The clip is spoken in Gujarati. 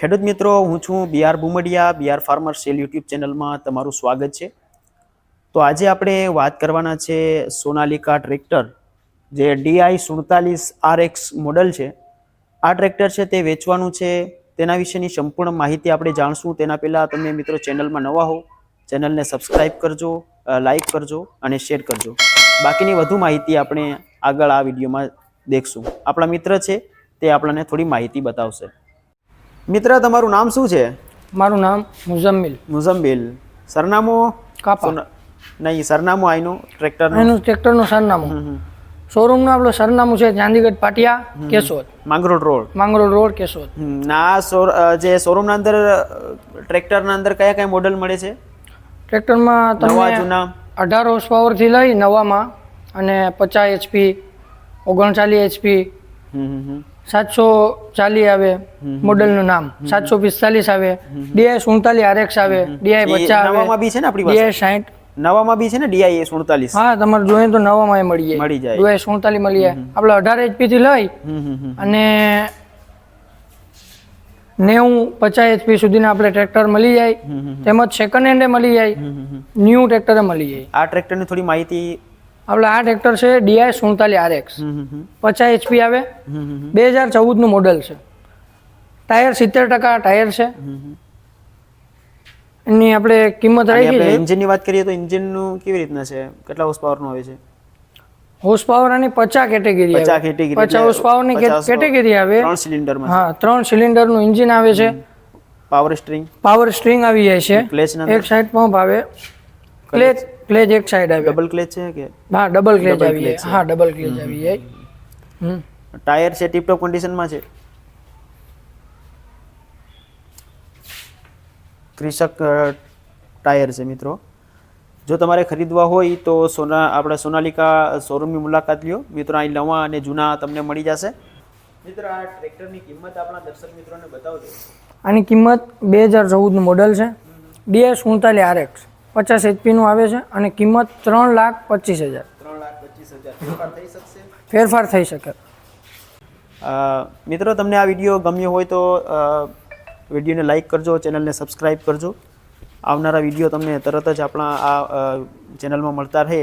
ખેડૂત મિત્રો, હું છું BR Bumdiya BR farmer cell YouTube ચેનલમાં તમારું સ્વાગત છે. તો આજે આપણે વાત કરવાના છે સોનાલિકા ટ્રેક્ટર, જે ડીઆઈ સુડતાલીસ આર એક્સ મોડલ છે. આ ટ્રેક્ટર છે તે વેચવાનું છે. તેના વિશેની સંપૂર્ણ માહિતી આપણે જાણશું. તેના પહેલાં તમે મિત્રો ચેનલમાં નવા હો ચેનલને સબસ્ક્રાઈબ કરજો લાઈક કરજો અને શેર કરજો. બાકીની વધુ માહિતી આપણે આગળ આ વિડીયોમાં દેખશું. આપણા મિત્ર છે તે આપણને થોડી માહિતી બતાવશે. મિત્ર તમારું નામ શું છે? મારું નામ મુઝમ્મિલ. મુઝમ્મિલ. સરનામું? કાપા. નહીં સરનામું આઈનું ટ્રેક્ટર એનું ટ્રેક્ટરનું સરનામું. શોરૂમનું આપણું સરનામું છે ચાંદીગઢ પાટિયા કેશોદ. માંગરોળ રોડ. માંગરોળ રોડ કેશોદ. ના જે શોરૂમના અંદર ટ્રેક્ટરના અંદર કયા કયા મોડલ મળે છે? ટ્રેક્ટરમાં નવા જૂના? અઢાર હોર્સ પાવરથી લઈ નવામાં અને પચાસ એચપી ઓગણચાલીસ એચપી. સાતસો ચાલી આવે મોડલનું નામ. સાતસો પિસ્તાલીસ આવે. ડીઆઈ સુડતાલીસ આરએક્સ આવે. ડીઆઈ પચાસ નવામાં બી છે ને આપણી ડીઆઈ સાઠ નવામાં બી છે ને ડીઆઈ સુડતાલીસ? હા તમારે જોઈએ તો નવામાં મળી જાય મળી જાય. ડીઆઈ સુડતાલીસ મળી જાય આપણે અઢાર એચપી થી લઈ. અને નેવું પચાસ એચપી સુધીના આપણે ટ્રેક્ટર મળી જાય. તેમજ સેકન્ડ હેન્ડે મળી જાય. ન્યૂ ટ્રેક્ટરે મળી જાય. આ ટ્રેક્ટરની થોડી માહિતી આપણે આ ટ્રેક્ટર છે ડીઆઈ સુડતાલીસ આરએક્સ. પચાસ એચપી આવે. બે હજાર ચૌદનું મોડલ છે. ટાયર સિત્તેર ટકા ટાયર છે. એની આપણે કિંમત અને રાખી છે. એન્જિનની વાત કરીએ તો એન્જિનનું કેવી રીતના છે? કેટલા હોર્સ પાવરનું આવે છે? હોર્સ પાવર આની પચાસ કેટેગરી પચાસ કેટેગરી પચાસ હોર્સ પાવરની કેટેગરી આવે. ત્રણ સિલિન્ડરમાં હા ત્રણ સિલિન્ડરનું એન્જિન આવે છે. પાવર સ્ટ્રિંગ પાવર સ્ટ્રિંગ આવી જાય છે. એક સાઈડ પંપ આવે. ક્લેચ ક્લેચ એક સાઈડ આવે. ડબલ ક્લેજ છે કે? હા ડબલ ક્લેજ આવી જાય હા ડબલ ક્લેજ આવી જાય હમ. ટાયર છે ટીપટોપ કન્ડિશનમાં છે? ક્રિષક ટાયર છે મિત્રો. જો તમારે ખરીદવા હોય તો સોના આપણે સોનાલિકા શોરૂમની મુલાકાત લ્યો. મિત્રો અહીં નવા અને જૂના તમને મળી જશે. મિત્ર આ ટ્રેક્ટરની કિંમત આપણા દર્શક મિત્રોને બતાવજો. આની કિંમત બે હજાર ચૌદનું મોડલ છે. ડીએસ સુડતાલીસ આરએક્સ પચાસ એચપીનું આવે છે અને કિંમત ત્રણ લાખ પચીસ હજાર. ત્રણ લાખ પચીસ હજાર. ફેરફાર થઈ શકશે? ફેરફાર થઈ શકે. મિત્રો તમને આ વીડિયો ગમ્યો હોય તો વિડીયોને લાઈક કરજો ચેનલને સબસ્ક્રાઈબ કરજો. આવનારા વીડિયો તમને તરત જ આપણા આ ચેનલમાં મળતા રહે.